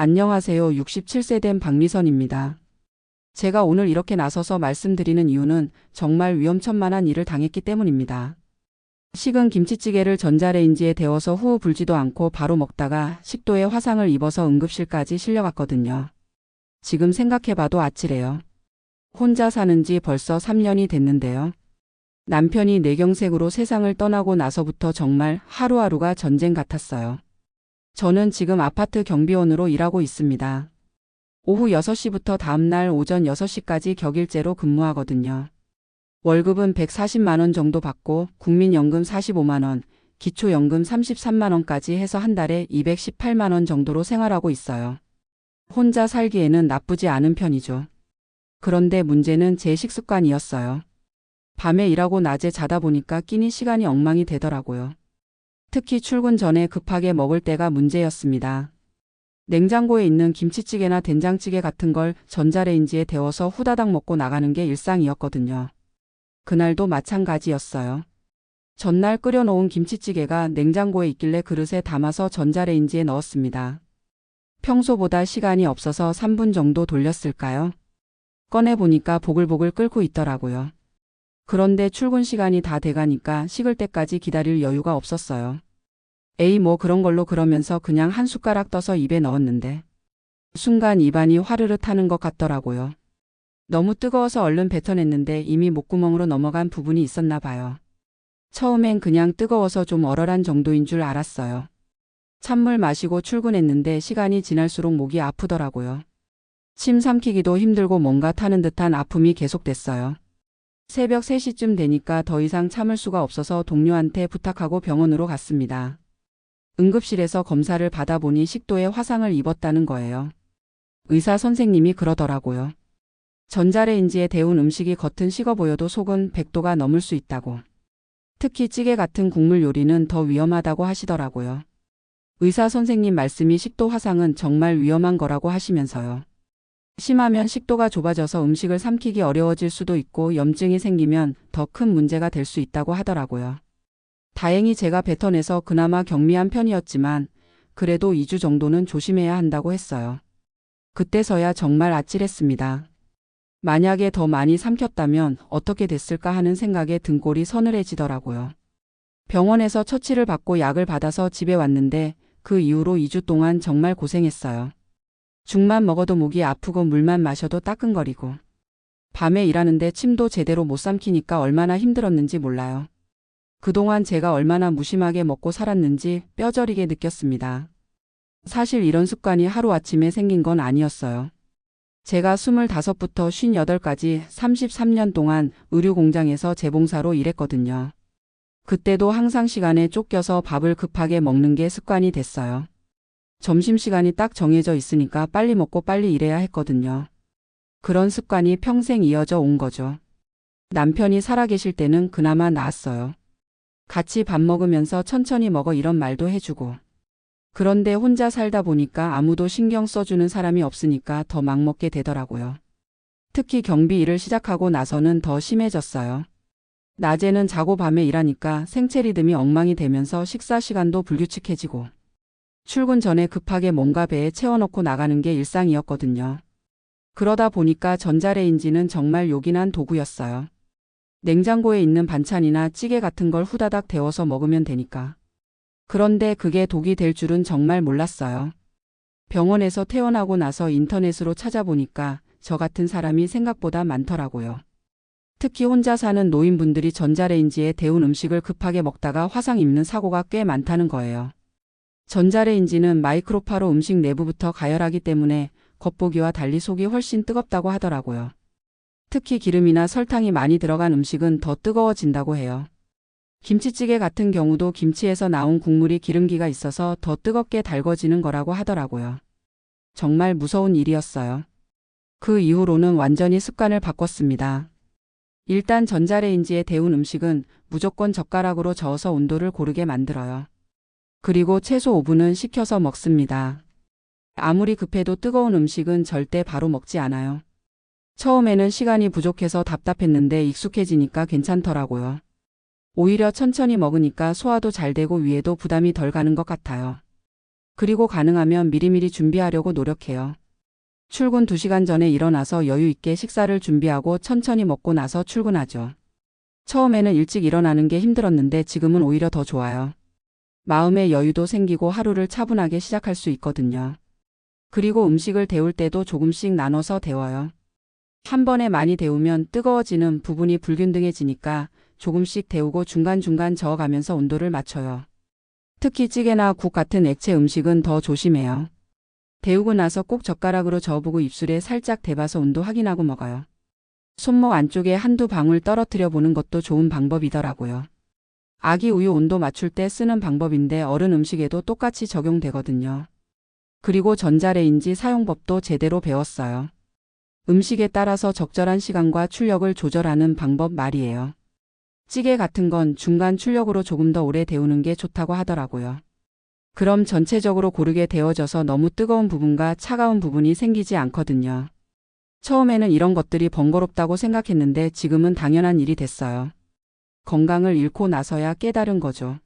안녕하세요. 67세 된 박미선입니다. 제가 오늘 이렇게 나서서 말씀드리는 이유는 정말 위험천만한 일을 당했기 때문입니다. 식은 김치찌개를 전자레인지에 데워서 후 불지도 않고 바로 먹다가 식도에 화상을 입어서 응급실까지 실려갔거든요. 지금 생각해봐도 아찔해요. 혼자 사는 지 벌써 3년이 됐는데요. 남편이 뇌경색으로 세상을 떠나고 나서부터 정말 하루하루가 전쟁 같았어요. 저는 지금 아파트 경비원으로 일하고 있습니다. 오후 6시부터 다음날 오전 6시까지 격일제로 근무하거든요. 월급은 140만원 정도 받고 국민연금 45만원, 기초연금 33만원까지 해서 한 달에 218만원 정도로 생활하고 있어요. 혼자 살기에는 나쁘지 않은 편이죠. 그런데 문제는 제 식습관이었어요. 밤에 일하고 낮에 자다 보니까 끼니 시간이 엉망이 되더라고요. 특히 출근 전에 급하게 먹을 때가 문제였습니다. 냉장고에 있는 김치찌개나 된장찌개 같은 걸 전자레인지에 데워서 후다닥 먹고 나가는 게 일상이었거든요. 그날도 마찬가지였어요. 전날 끓여놓은 김치찌개가 냉장고에 있길래 그릇에 담아서 전자레인지에 넣었습니다. 평소보다 시간이 없어서 3분 정도 돌렸을까요? 꺼내보니까 보글보글 끓고 있더라고요. 그런데 출근 시간이 다 돼가니까 식을 때까지 기다릴 여유가 없었어요. 에이 뭐 그런 걸로 그러면서 그냥 한 숟가락 떠서 입에 넣었는데 순간 입안이 화르르 타는 것 같더라고요. 너무 뜨거워서 얼른 뱉어냈는데 이미 목구멍으로 넘어간 부분이 있었나 봐요. 처음엔 그냥 뜨거워서 좀 얼얼한 정도인 줄 알았어요. 찬물 마시고 출근했는데 시간이 지날수록 목이 아프더라고요. 침 삼키기도 힘들고 뭔가 타는 듯한 아픔이 계속됐어요. 새벽 3시쯤 되니까 더 이상 참을 수가 없어서 동료한테 부탁하고 병원으로 갔습니다. 응급실에서 검사를 받아보니 식도에 화상을 입었다는 거예요. 의사 선생님이 그러더라고요. 전자레인지에 데운 음식이 겉은 식어 보여도 속은 100도가 넘을 수 있다고. 특히 찌개 같은 국물 요리는 더 위험하다고 하시더라고요. 의사 선생님 말씀이 식도 화상은 정말 위험한 거라고 하시면서요. 심하면 식도가 좁아져서 음식을 삼키기 어려워질 수도 있고 염증이 생기면 더 큰 문제가 될 수 있다고 하더라고요. 다행히 제가 뱉어내서 그나마 경미한 편이었지만 그래도 2주 정도는 조심해야 한다고 했어요. 그때서야 정말 아찔했습니다. 만약에 더 많이 삼켰다면 어떻게 됐을까 하는 생각에 등골이 서늘해지더라고요. 병원에서 처치를 받고 약을 받아서 집에 왔는데 그 이후로 2주 동안 정말 고생했어요. 죽만 먹어도 목이 아프고 물만 마셔도 따끔거리고 밤에 일하는데 침도 제대로 못 삼키니까 얼마나 힘들었는지 몰라요. 그동안 제가 얼마나 무심하게 먹고 살았는지 뼈저리게 느꼈습니다. 사실 이런 습관이 하루아침에 생긴 건 아니었어요. 제가 25부터 58까지 33년 동안 의류 공장에서 재봉사로 일했거든요. 그때도 항상 시간에 쫓겨서 밥을 급하게 먹는 게 습관이 됐어요. 점심시간이 딱 정해져 있으니까 빨리 먹고 빨리 일해야 했거든요. 그런 습관이 평생 이어져 온 거죠. 남편이 살아계실 때는 그나마 나았어요. 같이 밥 먹으면서 천천히 먹어 이런 말도 해주고. 그런데 혼자 살다 보니까 아무도 신경 써주는 사람이 없으니까 더 막 먹게 되더라고요. 특히 경비 일을 시작하고 나서는 더 심해졌어요. 낮에는 자고 밤에 일하니까 생체 리듬이 엉망이 되면서 식사 시간도 불규칙해지고. 출근 전에 급하게 뭔가 배에 채워넣고 나가는 게 일상이었거든요. 그러다 보니까 전자레인지는 정말 요긴한 도구였어요. 냉장고에 있는 반찬이나 찌개 같은 걸 후다닥 데워서 먹으면 되니까. 그런데 그게 독이 될 줄은 정말 몰랐어요. 병원에서 퇴원하고 나서 인터넷으로 찾아보니까 저 같은 사람이 생각보다 많더라고요. 특히 혼자 사는 노인분들이 전자레인지에 데운 음식을 급하게 먹다가 화상 입는 사고가 꽤 많다는 거예요. 전자레인지는 마이크로파로 음식 내부부터 가열하기 때문에 겉보기와 달리 속이 훨씬 뜨겁다고 하더라고요. 특히 기름이나 설탕이 많이 들어간 음식은 더 뜨거워진다고 해요. 김치찌개 같은 경우도 김치에서 나온 국물이 기름기가 있어서 더 뜨겁게 달궈지는 거라고 하더라고요. 정말 무서운 일이었어요. 그 이후로는 완전히 습관을 바꿨습니다. 일단 전자레인지에 데운 음식은 무조건 젓가락으로 저어서 온도를 고르게 만들어요. 그리고 최소 5분은 식혀서 먹습니다. 아무리 급해도 뜨거운 음식은 절대 바로 먹지 않아요. 처음에는 시간이 부족해서 답답했는데 익숙해지니까 괜찮더라고요. 오히려 천천히 먹으니까 소화도 잘 되고 위에도 부담이 덜 가는 것 같아요. 그리고 가능하면 미리미리 준비하려고 노력해요. 출근 2시간 전에 일어나서 여유 있게 식사를 준비하고 천천히 먹고 나서 출근하죠. 처음에는 일찍 일어나는 게 힘들었는데 지금은 오히려 더 좋아요. 마음의 여유도 생기고 하루를 차분하게 시작할 수 있거든요. 그리고 음식을 데울 때도 조금씩 나눠서 데워요. 한 번에 많이 데우면 뜨거워지는 부분이 불균등해지니까 조금씩 데우고 중간중간 저어가면서 온도를 맞춰요. 특히 찌개나 국 같은 액체 음식은 더 조심해요. 데우고 나서 꼭 젓가락으로 저어보고 입술에 살짝 대봐서 온도 확인하고 먹어요. 손목 안쪽에 한두 방울 떨어뜨려 보는 것도 좋은 방법이더라고요. 아기 우유 온도 맞출 때 쓰는 방법인데 어른 음식에도 똑같이 적용되거든요. 그리고 전자레인지 사용법도 제대로 배웠어요. 음식에 따라서 적절한 시간과 출력을 조절하는 방법 말이에요. 찌개 같은 건 중간 출력으로 조금 더 오래 데우는 게 좋다고 하더라고요. 그럼 전체적으로 고르게 데워져서 너무 뜨거운 부분과 차가운 부분이 생기지 않거든요. 처음에는 이런 것들이 번거롭다고 생각했는데 지금은 당연한 일이 됐어요. 건강을 잃고 나서야 깨달은 거죠.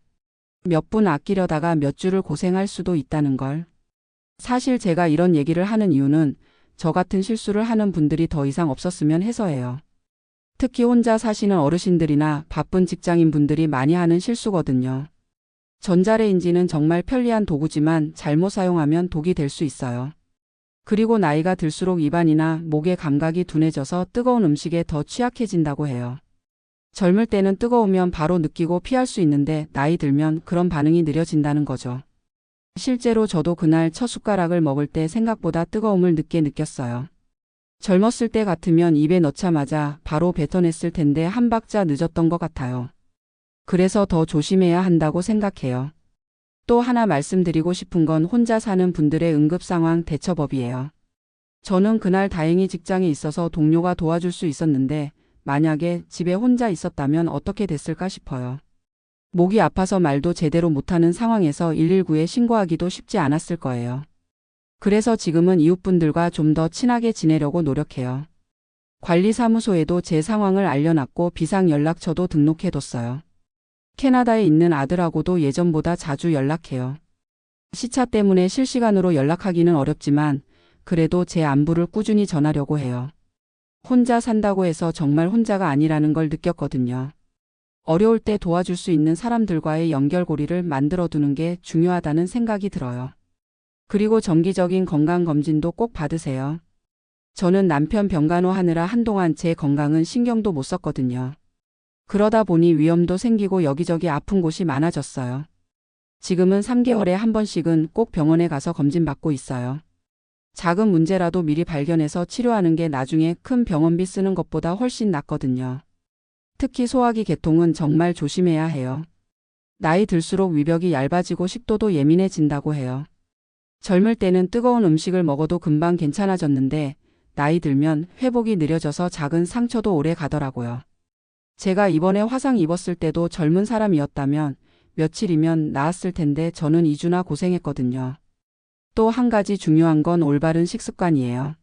몇 분 아끼려다가 몇 주를 고생할 수도 있다는 걸. 사실 제가 이런 얘기를 하는 이유는 저 같은 실수를 하는 분들이 더 이상 없었으면 해서예요. 특히 혼자 사시는 어르신들이나 바쁜 직장인 분들이 많이 하는 실수거든요. 전자레인지는 정말 편리한 도구지만 잘못 사용하면 독이 될 수 있어요. 그리고 나이가 들수록 입안이나 목의 감각이 둔해져서 뜨거운 음식에 더 취약해진다고 해요. 젊을 때는 뜨거우면 바로 느끼고 피할 수 있는데 나이 들면 그런 반응이 느려진다는 거죠. 실제로 저도 그날 첫 숟가락을 먹을 때 생각보다 뜨거움을 늦게 느꼈어요. 젊었을 때 같으면 입에 넣자마자 바로 뱉어냈을 텐데 한 박자 늦었던 것 같아요. 그래서 더 조심해야 한다고 생각해요. 또 하나 말씀드리고 싶은 건 혼자 사는 분들의 응급 상황 대처법이에요. 저는 그날 다행히 직장에 있어서 동료가 도와줄 수 있었는데 만약에 집에 혼자 있었다면 어떻게 됐을까 싶어요. 목이 아파서 말도 제대로 못하는 상황에서 119에 신고하기도 쉽지 않았을 거예요. 그래서 지금은 이웃분들과 좀 더 친하게 지내려고 노력해요. 관리사무소에도 제 상황을 알려놨고 비상연락처도 등록해뒀어요. 캐나다에 있는 아들하고도 예전보다 자주 연락해요. 시차 때문에 실시간으로 연락하기는 어렵지만 그래도 제 안부를 꾸준히 전하려고 해요. 혼자 산다고 해서 정말 혼자가 아니라는 걸 느꼈거든요. 어려울 때 도와줄 수 있는 사람들과의 연결고리를 만들어 두는 게 중요하다는 생각이 들어요. 그리고 정기적인 건강검진도 꼭 받으세요. 저는 남편 병간호 하느라 한동안 제 건강은 신경도 못 썼거든요. 그러다 보니 위험도 생기고 여기저기 아픈 곳이 많아졌어요. 지금은 3개월에 한 번씩은 꼭 병원에 가서 검진받고 있어요. 작은 문제라도 미리 발견해서 치료하는 게 나중에 큰 병원비 쓰는 것보다 훨씬 낫거든요. 특히 소화기 계통은 정말 조심해야 해요. 나이 들수록 위벽이 얇아지고 식도도 예민해진다고 해요. 젊을 때는 뜨거운 음식을 먹어도 금방 괜찮아졌는데 나이 들면 회복이 느려져서 작은 상처도 오래 가더라고요. 제가 이번에 화상 입었을 때도 젊은 사람이었다면 며칠이면 나았을 텐데 저는 2주나 고생했거든요. 또 한 가지 중요한 건 올바른 식습관이에요.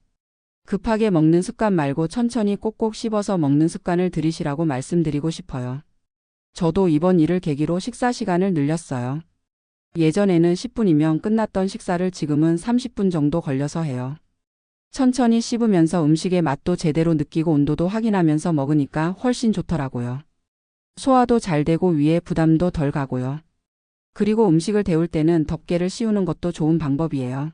급하게 먹는 습관 말고 천천히 꼭꼭 씹어서 먹는 습관을 들이시라고 말씀드리고 싶어요. 저도 이번 일을 계기로 식사 시간을 늘렸어요. 예전에는 10분이면 끝났던 식사를 지금은 30분 정도 걸려서 해요. 천천히 씹으면서 음식의 맛도 제대로 느끼고 온도도 확인하면서 먹으니까 훨씬 좋더라고요. 소화도 잘 되고 위에 부담도 덜 가고요. 그리고 음식을 데울 때는 덮개를 씌우는 것도 좋은 방법이에요.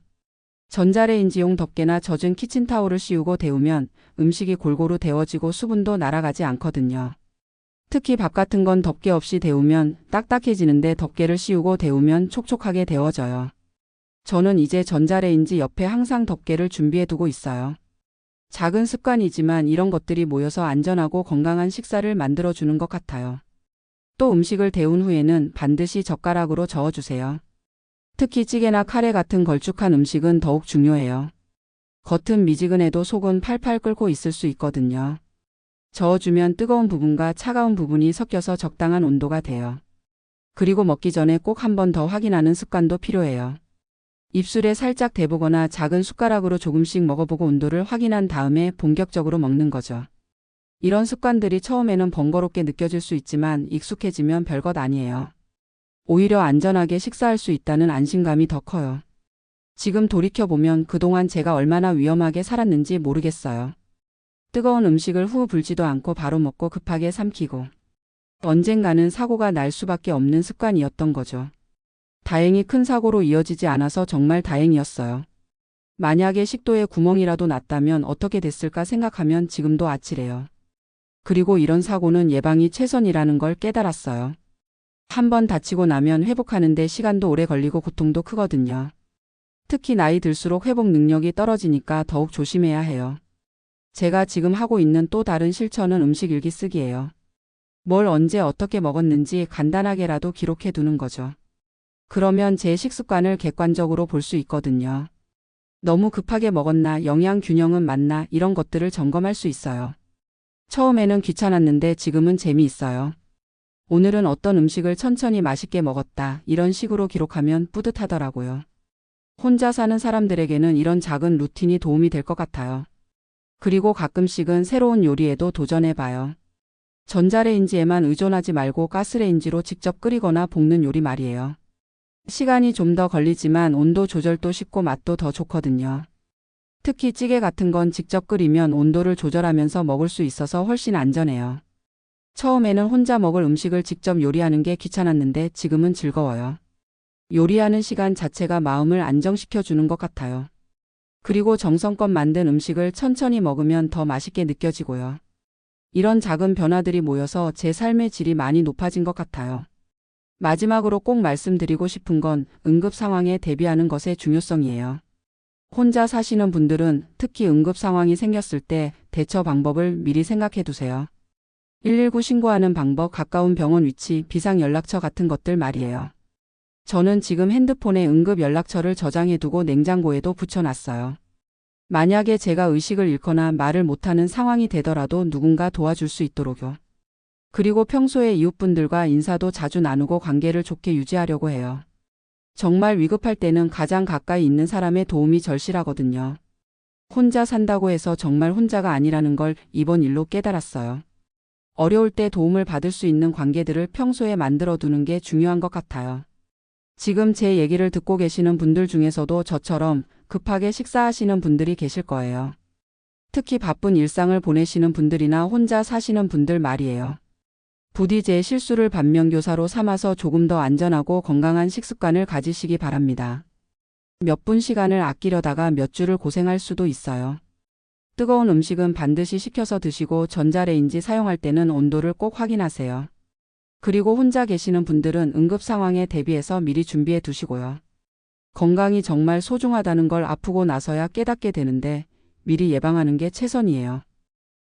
전자레인지용 덮개나 젖은 키친타올을 씌우고 데우면 음식이 골고루 데워지고 수분도 날아가지 않거든요. 특히 밥 같은 건 덮개 없이 데우면 딱딱해지는데 덮개를 씌우고 데우면 촉촉하게 데워져요. 저는 이제 전자레인지 옆에 항상 덮개를 준비해 두고 있어요. 작은 습관이지만 이런 것들이 모여서 안전하고 건강한 식사를 만들어 주는 것 같아요. 또 음식을 데운 후에는 반드시 젓가락으로 저어주세요. 특히 찌개나 카레 같은 걸쭉한 음식은 더욱 중요해요. 겉은 미지근해도 속은 팔팔 끓고 있을 수 있거든요. 저어주면 뜨거운 부분과 차가운 부분이 섞여서 적당한 온도가 돼요. 그리고 먹기 전에 꼭 한 번 더 확인하는 습관도 필요해요. 입술에 살짝 대보거나 작은 숟가락으로 조금씩 먹어보고 온도를 확인한 다음에 본격적으로 먹는 거죠. 이런 습관들이 처음에는 번거롭게 느껴질 수 있지만 익숙해지면 별것 아니에요. 오히려 안전하게 식사할 수 있다는 안심감이 더 커요. 지금 돌이켜보면 그동안 제가 얼마나 위험하게 살았는지 모르겠어요. 뜨거운 음식을 후 불지도 않고 바로 먹고 급하게 삼키고 언젠가는 사고가 날 수밖에 없는 습관이었던 거죠. 다행히 큰 사고로 이어지지 않아서 정말 다행이었어요. 만약에 식도에 구멍이라도 났다면 어떻게 됐을까 생각하면 지금도 아찔해요. 그리고 이런 사고는 예방이 최선이라는 걸 깨달았어요. 한 번 다치고 나면 회복하는데 시간도 오래 걸리고 고통도 크거든요. 특히 나이 들수록 회복 능력이 떨어지니까 더욱 조심해야 해요. 제가 지금 하고 있는 또 다른 실천은 음식 일기 쓰기예요. 뭘 언제 어떻게 먹었는지 간단하게라도 기록해 두는 거죠. 그러면 제 식습관을 객관적으로 볼 수 있거든요. 너무 급하게 먹었나, 영양 균형은 맞나, 이런 것들을 점검할 수 있어요. 처음에는 귀찮았는데 지금은 재미있어요. 오늘은 어떤 음식을 천천히 맛있게 먹었다, 이런 식으로 기록하면 뿌듯하더라고요. 혼자 사는 사람들에게는 이런 작은 루틴이 도움이 될 것 같아요. 그리고 가끔씩은 새로운 요리에도 도전해봐요. 전자레인지에만 의존하지 말고 가스레인지로 직접 끓이거나 볶는 요리 말이에요. 시간이 좀 더 걸리지만 온도 조절도 쉽고 맛도 더 좋거든요. 특히 찌개 같은 건 직접 끓이면 온도를 조절하면서 먹을 수 있어서 훨씬 안전해요. 처음에는 혼자 먹을 음식을 직접 요리하는 게 귀찮았는데 지금은 즐거워요. 요리하는 시간 자체가 마음을 안정시켜 주는 것 같아요. 그리고 정성껏 만든 음식을 천천히 먹으면 더 맛있게 느껴지고요. 이런 작은 변화들이 모여서 제 삶의 질이 많이 높아진 것 같아요. 마지막으로 꼭 말씀드리고 싶은 건 응급 상황에 대비하는 것의 중요성이에요. 혼자 사시는 분들은 특히 응급 상황이 생겼을 때 대처 방법을 미리 생각해 두세요. 119 신고하는 방법, 가까운 병원 위치, 비상 연락처 같은 것들 말이에요. 저는 지금 핸드폰에 응급 연락처를 저장해 두고 냉장고에도 붙여놨어요. 만약에 제가 의식을 잃거나 말을 못하는 상황이 되더라도 누군가 도와줄 수 있도록요. 그리고 평소에 이웃분들과 인사도 자주 나누고 관계를 좋게 유지하려고 해요. 정말 위급할 때는 가장 가까이 있는 사람의 도움이 절실하거든요. 혼자 산다고 해서 정말 혼자가 아니라는 걸 이번 일로 깨달았어요. 어려울 때 도움을 받을 수 있는 관계들을 평소에 만들어 두는 게 중요한 것 같아요. 지금 제 얘기를 듣고 계시는 분들 중에서도 저처럼 급하게 식사하시는 분들이 계실 거예요. 특히 바쁜 일상을 보내시는 분들이나 혼자 사시는 분들 말이에요. 부디 제 실수를 반면교사로 삼아서 조금 더 안전하고 건강한 식습관을 가지시기 바랍니다. 몇 분 시간을 아끼려다가 몇 주를 고생할 수도 있어요. 뜨거운 음식은 반드시 식혀서 드시고 전자레인지 사용할 때는 온도를 꼭 확인하세요. 그리고 혼자 계시는 분들은 응급 상황에 대비해서 미리 준비해 두시고요. 건강이 정말 소중하다는 걸 아프고 나서야 깨닫게 되는데 미리 예방하는 게 최선이에요.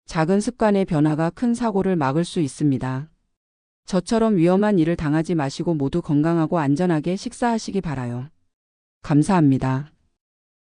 작은 습관의 변화가 큰 사고를 막을 수 있습니다. 저처럼 위험한 일을 당하지 마시고 모두 건강하고 안전하게 식사하시기 바라요. 감사합니다.